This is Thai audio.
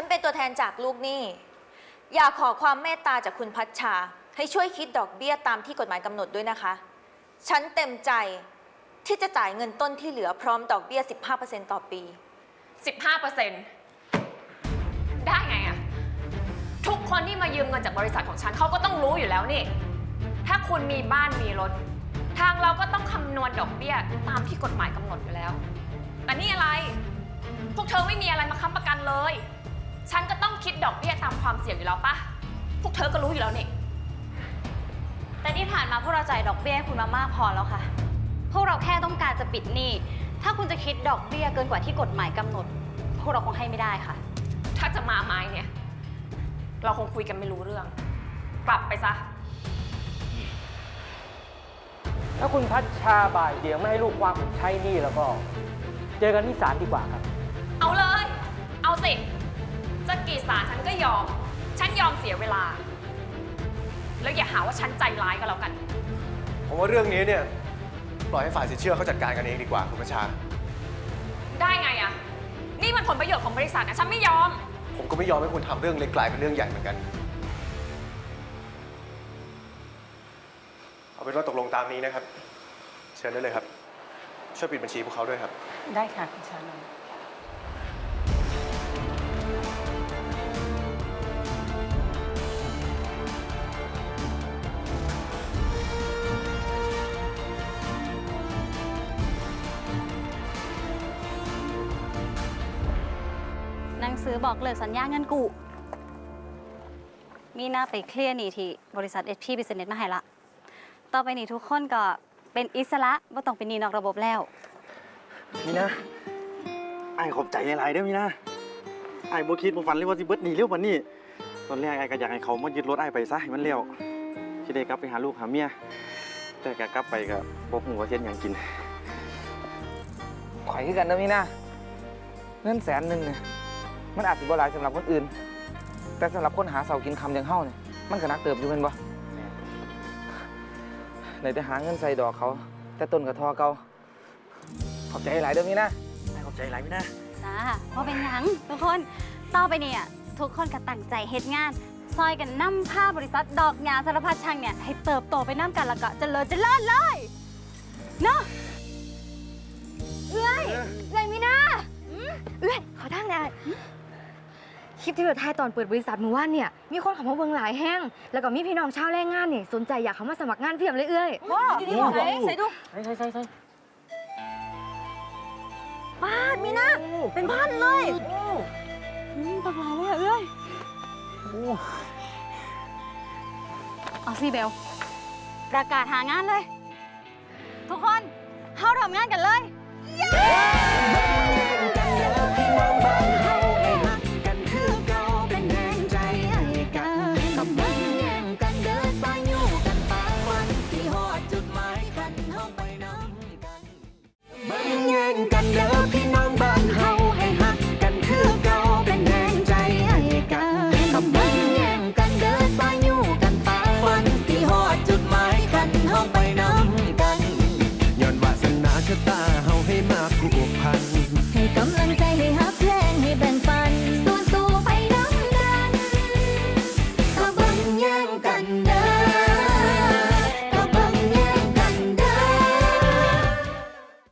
ฉันเป็นตัวแทนจากลูกหนี้ อยากขอความเมตตาจากคุณพัชชา ให้ช่วยคิดดอกเบี้ยตามที่กฎหมายกำหนดด้วยนะคะ ฉันเต็มใจที่จะจ่ายเงินต้นที่เหลือพร้อมดอกเบี้ย 15%ต่อปี 15เปอร์เซ็นต์ได้ไงอะทุกคนที่มายืมเงินจากบริษัทของฉันเขาก็ต้องรู้อยู่แล้วนี่ ถ้าคุณมีบ้านมีรถ ทางเราก็ต้องคำนวณดอกเบี้ยตามที่กฎหมายกำหนดอยู่แล้ว แต่นี่อะไร พวกเธอไม่มีอะไรมาค้ำประกันเลย ความเสี่ยงอยู่แล้วปะพวกเธอก็รู้อยู่แล้วนี่ แต่ที่ผ่านมาพวกเราจ่ายดอกเบี้ยให้คุณมามากพอแล้วค่ะ พวกเราแค่ต้องการจะปิดหนี้ ถ้าคุณจะคิดดอกเบี้ยเกินกว่าที่กฎหมายกำหนด พวกเราคงให้ไม่ได้ค่ะ ถ้าจะมาไม้เนี่ย เราคงคุยกันไม่รู้เรื่อง กลับไปซะ ถ้าคุณพัชชาบ่ายเดียวไม่ให้ลูกความผมใช้หนี่แล้วก็ เจอกันที่ศาลดีกว่าครับ เอาเลยเอาสิจะ กี่สารฉันก็ยอม ฉันยอมเสียเวลา แล้วอย่าหาว่าฉันใจร้ายก็แล้วกัน ผมว่าเรื่องนี้เนี่ยปล่อยให้ฝ่ายสินเชื่อเขาจัดการกันเองดีกว่าคุณประชา ได้ไงอะนี่มันผลประโยชน์ของบริษัทนะฉันไม่ยอม ผมก็ไม่ยอมให้คุณทำเรื่องเล็กกลายเป็นเรื่องใหญ่เหมือนกัน เอาเป็นว่าตกลงตามนี้นะครับ เชิญได้เลยครับ ช่วยปิดบัญชีพวกเขาด้วยครับ ได้ค่ะคุณชานนท์ หนังสือบอกเลิกสัญญาเงินกู้มีหน้าไปเคลียร์หนี่ที่บริษัท SP Business มาให้ละ ต่อไปนี้ทุกคนก็เป็นอิสระว่าต้องเป็นหนี้นอกระบบแล้ว มีนะไอ้ายขอบใจหลายๆเด้อมีนะไอ้ายบ่คิดบ่ฝันเลยว่าสิเบิดหนีเร็วปานนี้ตอนแรกไอ้ายก็อยากให้เขามายึดรถไอ้ายไปซะให้มันเร็วสิได้กลับไปหาลูกหาเมีย แต่ก็กลับไปก็บ่ฮู้ว่าเฮ็ดหยังกิน ข่อยคือกันนะพี่นะเงินแสนหนึ่งเนี่ย มันอาจจะบ่หลายสำหรับคนอื่น แต่สำหรับคนหาเสากินคำอย่างเฮาเนี่ยมันก็นักเติบอยู่เป็นบ่ไหนจะหาเงินใส่ดอกเขา แต่ต้นกับทอเก่าขอบใจหลายเด้อพี่นะไอ้ายขอบใจหลายมีนะจ้าเพราะเป็นหยังทุกคนต่อไปเนี่ยทุกคนก็ตั้งใจเฮ็ดงาน ซอยกันนำผ้าบริษัทดอกยาสารพัดช่างเนี่ยให้เติบโตไปน้ำกันแล้วก็เจริญเจริญเลยเนาะเอ้ยเลยมีนา คลิปที่เราถ่ายตอนเปิดบริษัทมือว่านเนี่ย มีคนเขามาเบิ่งหลายแห้ง แล้วก็มีพี่น้องชาวแรงงานเนี่ยสนใจอยากเข้ามาสมัครงานเพียบเลยเอ้ยดีดีของไหนใส่ดูใช่ใช่ใช่ใช่บ้านมีนาเป็นบ้านเลยปักหลายเลยเอ้ยเอาสิเบล ประกาศหางานเลย ทุกคนเข้าทำงานกันเลยแย่ กันเด้อพี่น้องบ้านเฮาให้ฮักกันคือเก่าเป็นแรงใจให้กันกำบังแย่งกันเด้อซายอยู่กันไาฝันสีหอดจุดหมายคันเฮาไปน้ำกันย้อนวาสนาชะตาเฮาให้มากผูกพันให้กำลังใจให้ฮักแพลงให้แบ่งปันสู้ๆไปน้ำกันกำบังแย่งกัน